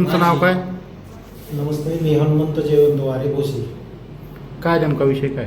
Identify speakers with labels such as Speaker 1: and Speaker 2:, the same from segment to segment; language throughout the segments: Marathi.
Speaker 1: तुमचं नाव काय?
Speaker 2: नमस्ते मी हनुमंत जयवंतवारे भोसले
Speaker 1: काय नेमका विषय काय?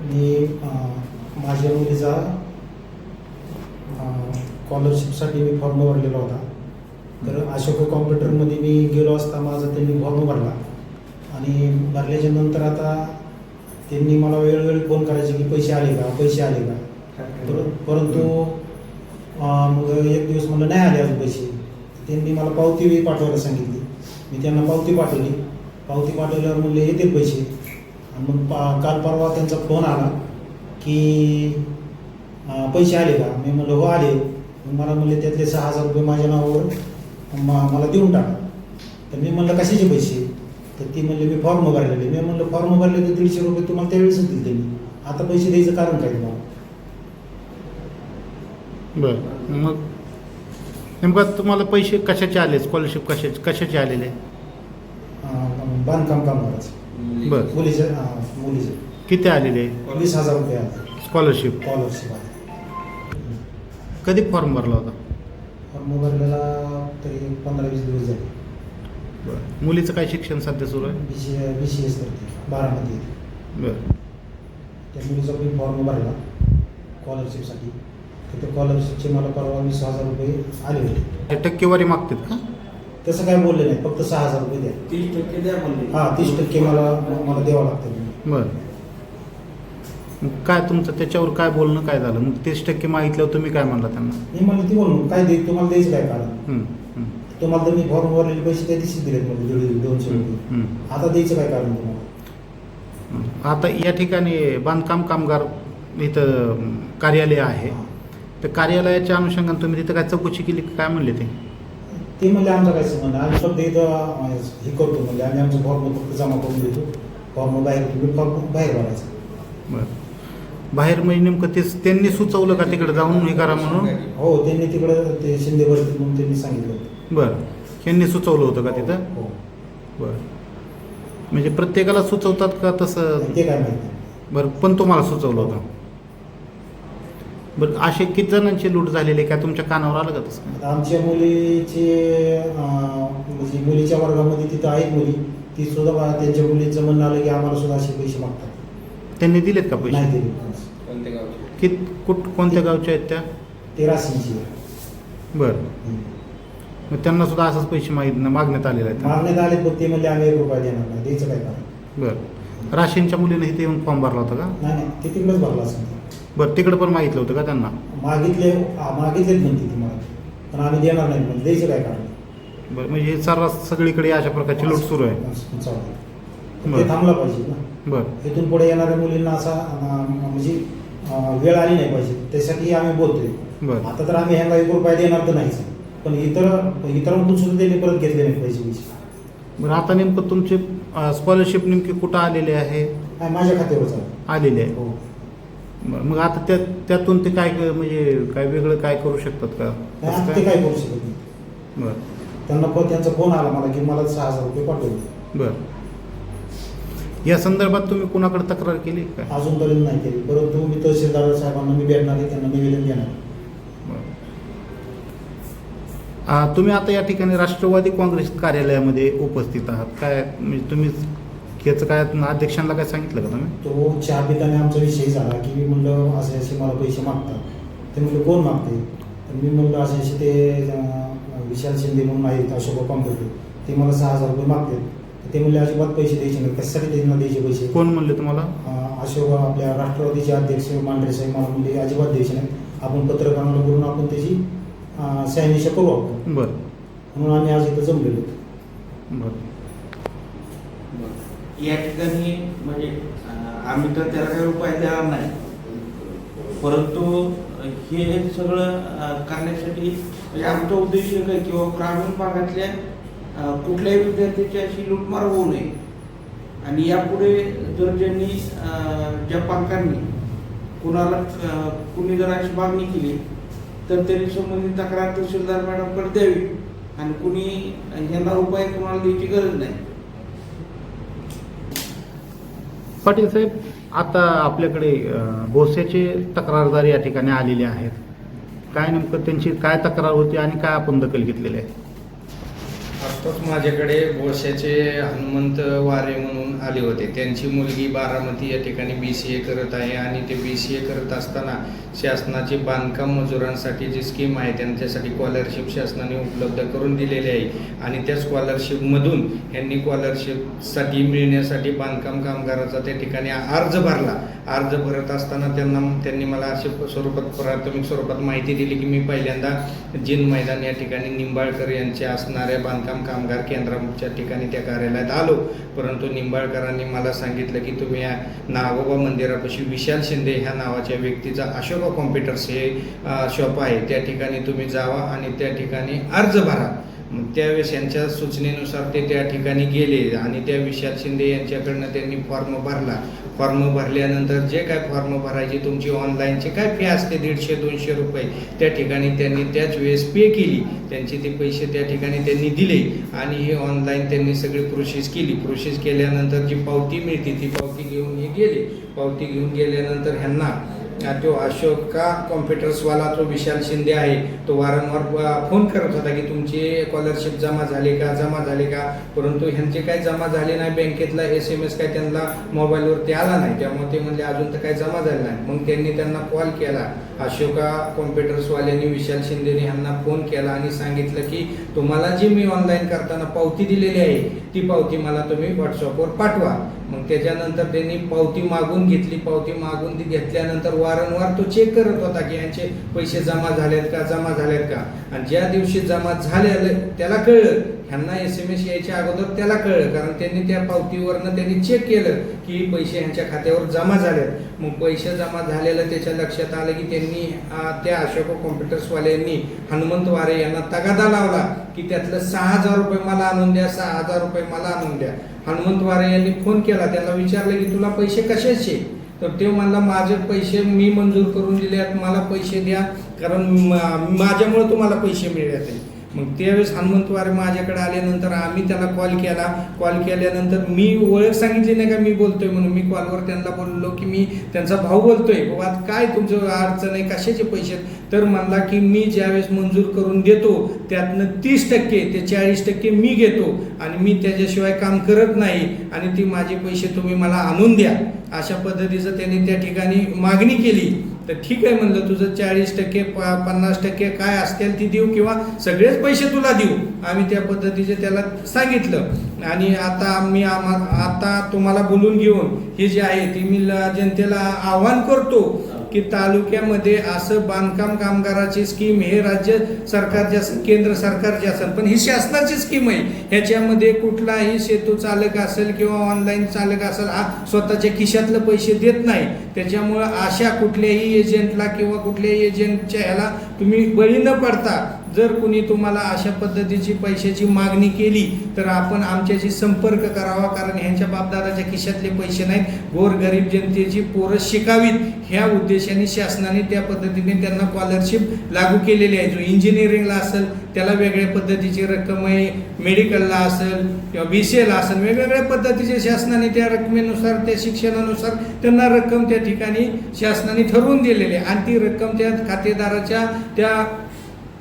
Speaker 2: मी अं, माझ्या मुलीचा स्कॉलरशिपसाठी मी फॉर्म भरलेला होता. तर अशोक कॉम्प्युटरमध्ये मी गेलो असता माझा त्यांनी फॉर्म भरला. आणि भरल्याच्या नंतर आता त्यांनी मला वेळोवेळी फोन करायचे की पैसे आले का पैसे आले का? पर- परंतु अं, मग एक दिवस मला नाही आले अजून पैसे. त्यांनी मला पावती पाठवायला सांगितली. मी त्यांना पावती पाठवली. पावती पाठवल्यावर म्हणले येतील पैसे. आणि मग पा काल परवा त्यांचा फोन आला की पैसे आले का? मी म्हणलं हो आले. मग मला म्हणले त्यातले सहा हजार रुपये माझ्या नावावर मा मला देऊन टाका. तर मी म्हणलं कशाचे पैसे? तर ती म्हणले मी फॉर्म भरलेले. मी म्हणलं फॉर्म भरले तर दीडशे रुपये तुम्हाला त्यावेळेस दिले त्यांनी. आता पैसे द्यायचं कारण काय तुम्हाला?
Speaker 1: बरं. मग नेमका तुम्हाला पैसे कशाचे आले? स्कॉलरशिप कशाचे कशाचे आलेले?
Speaker 2: अं, बांधकाम कामगाराचे.
Speaker 1: बरं.
Speaker 2: मुलीचे अं, मुलीचे.
Speaker 1: किती आलेले?
Speaker 2: वीस हजार रुपये आले.
Speaker 1: स्कॉलरशिप
Speaker 2: स्कॉलरशिप आले.
Speaker 1: कधी फॉर्म भरला होता?
Speaker 2: फॉर्म भरलेला तरी पंधरा वीस दिवस झाले.
Speaker 1: बरं. मुलीचं काय शिक्षण सध्या सुरू आहे?
Speaker 2: B C B C S करते बारामती
Speaker 1: बरं.
Speaker 2: त्या मुलीचा मी फॉर्म भरला. स्कॉलरशिपसाठी तर त्या स्कॉलरशिपचे मला परवा वीस हजार रुपये आले होते.
Speaker 1: हे टक्केवारी मागतात का?
Speaker 2: तसं काय बोलले नाही फक्त सहा हजार रुपये द्या.
Speaker 3: तीस टक्के द्या म्हणले.
Speaker 2: हां तीस टक्के मला मला द्यावं लागतं.
Speaker 1: बरं. मग काय तुमचं त्याच्यावर काय बोलणं काय झालं? मग तीस टक्के मागितल्यावर तुम्ही काय म्हणला त्यांना?
Speaker 2: मी म्हणलं ती बोलून काय दे तुम्हाला द्यायचं काय कारण
Speaker 1: हं, हं,
Speaker 2: तुम्हाला तर मी फॉर्म भरलेले पैसे त्या दिवशी दिलेत म्हणजे दीड दोनशे
Speaker 1: हं,
Speaker 2: रुपये.
Speaker 1: हं.
Speaker 2: आता द्यायचं काय कारण तुम्हाला?
Speaker 1: आता या ठिकाणी बांधकाम कामगार इथं कार्यालय आहे. तर कार्यालयाच्या अनुषंगाने तुम्ही तिथं काय चौकशी केली का? काय म्हणले ते?
Speaker 2: ते म्हणजे आमचा काय संबंध? आम्ही फक्त इथं हे करतो म्हणजे आम्ही आमचं फॉर्म फक्त जमा करून देतो. फॉर्म बाहेर फॉर्म बाहेर भरायचा.
Speaker 1: बरं. बाहेर म्हणजे नेमकं तेच त्यांनी सुचवलं का तिकडे जाऊन हे करा म्हणून?
Speaker 2: हो त्यांनी तिकडं ते शिंदे म्हणून त्यांनी सांगितलं होतं.
Speaker 1: बरं. यांनी सुचवलं होतं का तिथं?
Speaker 2: हो
Speaker 1: बरं. म्हणजे प्रत्येकाला सुचवतात का तसं?
Speaker 2: ते काय माहिती.
Speaker 1: बरं पण तुम्हाला सुचवलं होतं. बरं असे किती जणांची लूट झालेली आहे? काय तुमच्या कानावर आलं का तसं?
Speaker 2: आता आमच्या मुलीचे अं, म्हणजे मुलीच्या वर्गामध्ये तिथं आहेत मुली. ती सुद्धा बा- त्यांच्या मुलीचं म्हणणं आलं की आम्हाला सुद्धा असे पैसे मागतात.
Speaker 1: त्यांनी दिलेत का पैसे?
Speaker 2: नाही दिले
Speaker 3: कोणत्या गावचे?
Speaker 1: कित कुठ कोणत्या गावच्या आहेत त्या?
Speaker 2: तेराशेची
Speaker 1: बरं. मग त्यांना सुद्धा असंच पैसे मागित मागण्यात आलेले आहेत
Speaker 2: मागण्यात आले पण ते म्हणजे आम्ही एक रुपया देणार नाही द्यायचं काय कारण
Speaker 1: बरं. राशींच्या मुलीने इथे येऊन फॉर्म भरला होता का?
Speaker 2: नाही नाही ते तिकडेच भरला असेल.
Speaker 1: बरं तिकडं पण मागितलं होतं का त्यांना?
Speaker 2: मागितले हा, मागितलेच म्हणते ती मला पण आम्ही देणार नाही म्हणजे द्यायचं काय कारण?
Speaker 1: बरं म्हणजे हे सर्रास सगळीकडे अशा प्रकारची लूट सुरू आहे.
Speaker 2: असं चालतंय. पण
Speaker 1: बरं.
Speaker 2: ते थांबलं पाहिजे ना.
Speaker 1: बरं.
Speaker 2: इथून पुढे येणाऱ्या मुलींना असा अं, म्हणजे अं, वेळ आली नाही पाहिजे. त्यासाठी आम्ही बोलतोय.
Speaker 1: बरं.
Speaker 2: आता तर आम्ही ह्यांना एक रुपया देणार तर नाहीच. पण इतर इतरांकडून सुद्धा त्यांनी परत घेतले नाही पैसे पैसे.
Speaker 1: बरं आता नेमकं तुमचे स्कॉलरशिप नेमकी कुठं आलेले आहे?
Speaker 2: नाही माझ्या खात्यावर चालू
Speaker 1: आलेले आहे.
Speaker 2: हो.
Speaker 1: मग आता त्या त्यातून ते काय म्हणजे काय वेगळं काय करू शकतात का?
Speaker 2: नाही
Speaker 1: तसं
Speaker 2: आता ते काय करू शकत नाही.
Speaker 1: बरं.
Speaker 2: त्यांना फोन त्यांचा फोन आला मला की मला सहा हजार रुपये पाठवले
Speaker 1: बरं. या संदर्भात तुम्ही कुणाकडे तक्रार केली काय
Speaker 2: अजूनपर्यंत नाही केली. परंतु मी तहसीलदार साहेबांना मी भेटणार आहे त्यांना निवेदन देणार आहे.
Speaker 1: आ, तुम्ही आता या ठिकाणी राष्ट्रवादी काँग्रेस कार्यालयामध्ये उपस्थित आहात. काय म्हणजे तुम्ही याचं काय अध्यक्षांना काय सांगितलं का तुम्ही?
Speaker 2: तो चहा पिताना आमचा विषय झाला की मी म्हणलं असे असे मला पैसे मागतात. ते म्हणलं कोण मागते? तर मी म्हणलं असे असे ते विशाल शिंदे म्हणून आहेत अशोक कॉम्प्युटर ते मला सहा हजार रुपये मागतात. ते म्हणले अजिबात पैसे द्यायचे नाही कशासाठी त्यांना द्यायचे पैसे?
Speaker 1: कोण म्हणले तुम्हाला?
Speaker 2: अशोक आपल्या राष्ट्रवादीचे अध्यक्ष मांढरे साहेब मला म्हणले अजिबात द्यायचे नाही आपण पत्रकारांना बोलून आपण त्याची शहानिशा करू आपण.
Speaker 1: बरं.
Speaker 2: म्हणून आम्ही आज इथं जमलेलो होतो.
Speaker 1: बरं.
Speaker 3: या ठिकाणी म्हणजे आम्ही तर त्याला काही उपाय देणार नाही. परंतु हे सगळं करण्यासाठी म्हणजे आमचा उद्देश काय किंवा ग्रामीण भागातल्या कुठल्याही विद्यार्थ्याची अशी लूटमार होऊ नये. आणि यापुढे जर ज्यांनी ज्या पालकांनी कुणाला कुणी जर अशी मागणी केली तर त्यांनी संबंधित तक्रार तहसीलदार मॅडमकडे द्यावी. आणि कुणी यांना उपाय कुणाला द्यायची गरज नाही.
Speaker 1: पाटील साहेब आता आपल्याकडे भोसेचे तक्रारदार या ठिकाणी आलेले आहेत. काय नेमकं त्यांची काय तक्रार होती आणि काय आपण दखल घेतलेली आहे?
Speaker 4: आत्ताच माझ्याकडे बोळशाचे हनुमंत वारे म्हणून आले होते. त्यांची मुलगी बारामती या ठिकाणी बी सी ए करत आहे आणि ते बी सी ए करत असताना शासनाची बांधकाम मजुरांसाठी जी स्कीम आहे त्यांच्यासाठी स्कॉलरशिप शासनाने उपलब्ध करून दिलेली आहे. आणि त्या स्कॉलरशिपमधून यांनी स्कॉलरशिपसाठी मिळण्यासाठी बांधकाम कामगाराचा त्या ठिकाणी अर्ज भरला. अर्ज भरत असताना त्यांना त्यांनी मला अशा स्वरूपात प्राथमिक स्वरूपात माहिती दिली की मी पहिल्यांदा जिन मैदान या ठिकाणी निंबाळकर यांच्या असणाऱ्या बांधकाम काम कामगार केंद्राच्या ठिकाणी त्या कार्यालयात आलो. परंतु निंबाळकरांनी मला सांगितलं की तुम्ही या नागोबा मंदिरापाशी विशाल शिंदे ह्या नावाच्या व्यक्तीचा अशोका कॉम्प्युटर्स हे शॉप आहे. त्या ठिकाणी तुम्ही जावा आणि त्या ठिकाणी अर्ज भरा. त्यावेळेस यांच्या सूचनेनुसार ते त्या ठिकाणी गेले आणि त्या विशाल शिंदे यांच्याकडनं त्यांनी फॉर्म भरला. फॉर्म भरल्यानंतर जे काय फॉर्म भरायची तुमची ऑनलाईनची काय फी असते? दीडशे दोनशे रुपये. त्या ठिकाणी त्यांनी त्याच वेळेस पे केली. त्यांचे ते पैसे त्या ठिकाणी त्यांनी दिले आणि हे ऑनलाईन त्यांनी सगळी प्रोसेस केली. प्रोसेस केल्यानंतर जी पावती मिळते ती पावती घेऊन हे गेले. पावती घेऊन गेल्यानंतर ह्यांना तो का कॉम्प्युटर्सवाला तो विशाल शिंदे आहे तो वारंवार फोन करत होता की तुमची स्कॉलरशिप जमा झाली का जमा झाली का? परंतु ह्यांचे काही जमा झाले नाही बँकेतला एस एम एस काय त्यांना मोबाईलवरती आला नाही. त्यामुळे ते म्हणले अजून तर काही जमा झालं नाही. मग त्यांनी त्यांना कॉल केला. अशोका कॉम्प्युटर्सवाल्यांनी विशाल शिंदेने ह्यांना फोन केला आणि सांगितलं की तुम्हाला जी मी ऑनलाईन करताना पावती दिलेली आहे ती पावती मला तुम्ही व्हॉट्सअपवर पाठवा. मग त्याच्यानंतर त्यांनी पावती मागून घेतली. पावती मागून ती घेतल्यानंतर वारंवार तो चेक करत होता की यांचे पैसे जमा झालेत का? जमा झालेत का? आणि ज्या दिवशी जमा झाले त्याला कळलं ह्यांना एस एम एस यायच्या अगोदर त्याला कळलं कारण त्यांनी त्या पावतीवरनं त्यांनी चेक केलं की पैसे ह्यांच्या खात्यावर जमा झालेत. मग पैसे जमा झालेलं त्याच्या लक्षात आलं की त्यांनी त्या अशोक कॉम्प्युटर्सवाल्यांनी हनुमंत वारे यांना तगादा लावला की त्यातलं सहा हजार रुपये मला आणून द्या सहा हजार रुपये मला आणून द्या. हनुमंत वारे यांनी फोन केला त्याला विचारलं की तुला पैसे कशाचे? तर ते म्हणला माझे पैसे मी मंजूर करून दिले आहेत मला पैसे द्या कारण माझ्यामुळे तुम्हाला पैसे मिळत आहे मग त्यावेळेस हनुमंतवार माझ्याकडे आल्यानंतर आम्ही त्याला कॉल केला. कॉल केल्यानंतर मी ओळख सांगितली नाही का मी बोलतोय म्हणून. मी कॉलवर त्यांना बोललो की मी त्यांचा भाऊ बोलतोय. बाबा काय तुमचं अडचण आहे? कशाचे पैसे तर म्हणला की मी ज्यावेळेस मंजूर करून देतो त्यातनं तीस टक्के ते चाळीस टक्के मी घेतो. आणि मी त्याच्याशिवाय काम करत नाही. आणि ती माझे पैसे तुम्ही मला आणून द्या. अशा पद्धतीचं त्यांनी त्या ठिकाणी मागणी केली. तर ठीक आहे म्हणलं तुझं चाळीस टक्के पा पन्नास टक्के काय असतील ती देऊ किंवा सगळेच पैसे तुला देऊ. आम्ही त्या पद्धतीचे त्याला सांगितलं. आणि आता आम्ही आम्हा आता तुम्हाला बोलून घेऊन ही जी आहे ती मी जनतेला आव्हान करतो. की तालुक्यामध्ये असं बांधकाम कामगाराची स्कीम हे राज्य सरकारचे असेल केंद्र सरकारची असेल पण ही शासनाची स्कीम आहे. ह्याच्यामध्ये कुठलाही सेतू चालक असेल किंवा ऑनलाईन चालक असेल हा स्वतःच्या खिशातलं पैसे देत नाही. त्याच्यामुळं अशा कुठल्याही एजंटला किंवा कुठल्याही एजंटच्या ह्याला तुम्ही बळी न पडता जर कुणी तुम्हाला अशा पद्धतीची पैशाची मागणी केली तर आपण आमच्याशी संपर्क करावा कारण ह्यांच्या बापदादाच्या खिशातले पैसे नाहीत. गोरगरीब जनतेची पोरं शिकावीत ह्या उद्देशाने शासनाने त्या पद्धतीने त्यांना स्कॉलरशिप लागू केलेली आहे. जो इंजिनिअरिंगला असेल त्याला वेगळ्या पद्धतीची रक्कम आहे. मेडिकलला असेल किंवा बी सी एला असेल वेगवेगळ्या पद्धतीचे शासनाने त्या रकमेनुसार त्या शिक्षणानुसार त्यांना रक्कम त्या ठिकाणी शासनाने ठरवून दिलेली आहे. आणि ती रक्कम त्या खातेदाराच्या त्या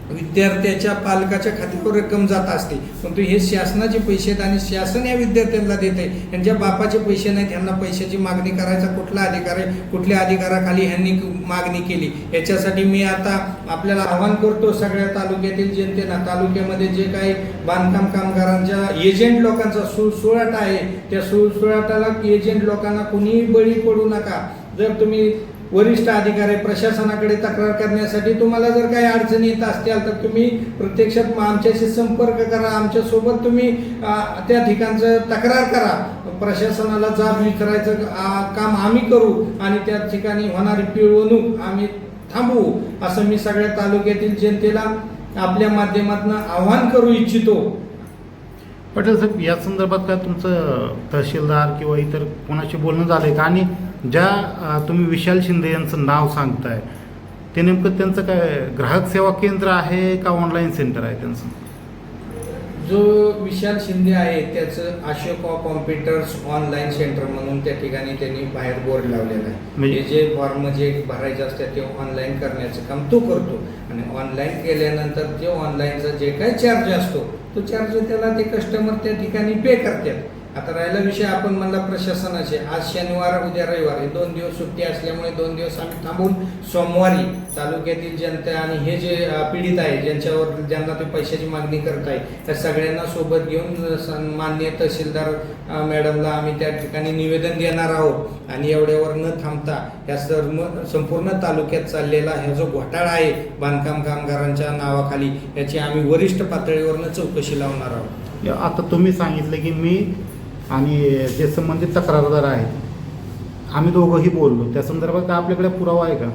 Speaker 4: विद्यार्थ्याच्या पालकाच्या खात्यावर रक्कम जात असते. परंतु हे शासनाचे पैसे आहेत आणि शासन या विद्यार्थ्यांना देत आहे यांच्या बापाचे पैसे नाहीत यांना पैशाची मागणी करायचा कुठला अधिकार आहे? कुठल्या अधिकाराखाली ह्यांनी मागणी केली? याच्यासाठी मी आता आपल्याला आवाहन करतो सगळ्या तालुक्यातील जनतेला. तालुक्यामध्ये जे काही बांधकाम कामगारांच्या एजंट लोकांचा सुळसुळाट आहे त्या सुळसुळाटाला एजंट लोकांना कुणीही बळी पडू नका. जर तुम्ही वरिष्ठ अधिकारी प्रशासनाकडे तक्रार करण्यासाठी तुम्हाला जर काही अडचणी येत असतील तर तुम्ही प्रत्यक्षात आमच्याशी संपर्क करा आमच्यासोबत तुम्ही त्या ठिकाणचं तक्रार करा. प्रशासनाला जाब विचारायचं काम आम्ही करू आणि त्या ठिकाणी होणारी पिळवणूक आम्ही थांबवू असं मी सगळ्या तालुक्यातील जनतेला आपल्या माध्यमातून आव्हान करू इच्छितो.
Speaker 1: पटेल साहेब या संदर्भात काय तुमचं तहसीलदार किंवा इतर कोणाशी बोलणं झालंय का? आणि ज्या तुम्ही विशाल शिंदे यांचं नाव सांगताय ते नेमकं त्यांचं काय ग्राहक सेवा केंद्र आहे का ऑनलाईन सेंटर आहे त्यांचं?
Speaker 4: जो विशाल शिंदे आहे त्याचं अशोका कॉम्प्युटर्स ऑनलाईन सेंटर म्हणून त्या ठिकाणी त्यांनी बाहेर बोर्ड लावलेला आहे.
Speaker 1: म्हणजे-
Speaker 4: म्हणजे जे फॉर्म जे भरायचे असतात ते ऑनलाईन करण्याचं काम तो करतो. आणि ऑनलाईन केल्यानंतर ते ऑनलाईनचा जे काही चार्ज असतो तो चार्ज त्याला ते कस्टमर त्या ठिकाणी पे करतात. आता राहिला विषय आपण म्हणला प्रशासनाचे. आज शनिवार उद्या रविवार. हे दोन दिवस सुट्टी असल्यामुळे दोन दिवस आम्ही थांबून सोमवारी तालुक्यातील जनता आणि हे जे पीडित आहे ज्यांच्यावर ज्यांना ते पैशाची मागणी करत आहे त्या सगळ्यांना सोबत घेऊन मान्य तहसीलदार मॅडमला आम्ही त्या ठिकाणी निवेदन देणार आहोत. आणि एवढ्यावर न थांबता या सर्व संपूर्ण तालुक्यात चाललेला हा जो घोटाळा आहे बांधकाम कामगारांच्या नावाखाली याची आम्ही वरिष्ठ पातळीवरनं चौकशी लावणार आहोत.
Speaker 1: आता तुम्ही सांगितलं की मी आणि जे संबंधित तक्रारदार आहेत आम्ही दोघंही बोललो. त्या संदर्भात काय आपल्याकडे पुरावा आहे का?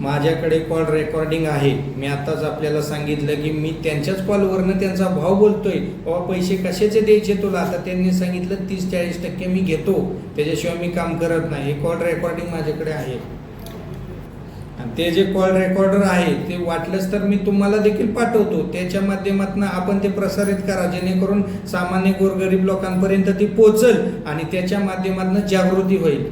Speaker 4: माझ्याकडे कॉल रेकॉर्डिंग आहे. मी आताच आपल्याला सांगितलं की मी त्यांच्याच कॉलवरनं त्यांचा भाव बोलतोय. बाबा पैसे कशाचे द्यायचे तुला? आता त्यांनी सांगितलं तीस चाळीस टक्के मी घेतो. त्याच्याशिवाय मी काम करत नाही. हे कॉल रेकॉर्डिंग माझ्याकडे आहे. आणि ते जे कॉल रेकॉर्डर आहे ते वाटलंच तर मी तुम्हाला देखील पाठवतो. त्याच्या माध्यमातून आपण ते प्रसारित करा जेणेकरून सामान्य गोरगरीब लोकांपर्यंत ती पोचल आणि त्याच्या माध्यमातून जागृती होईल.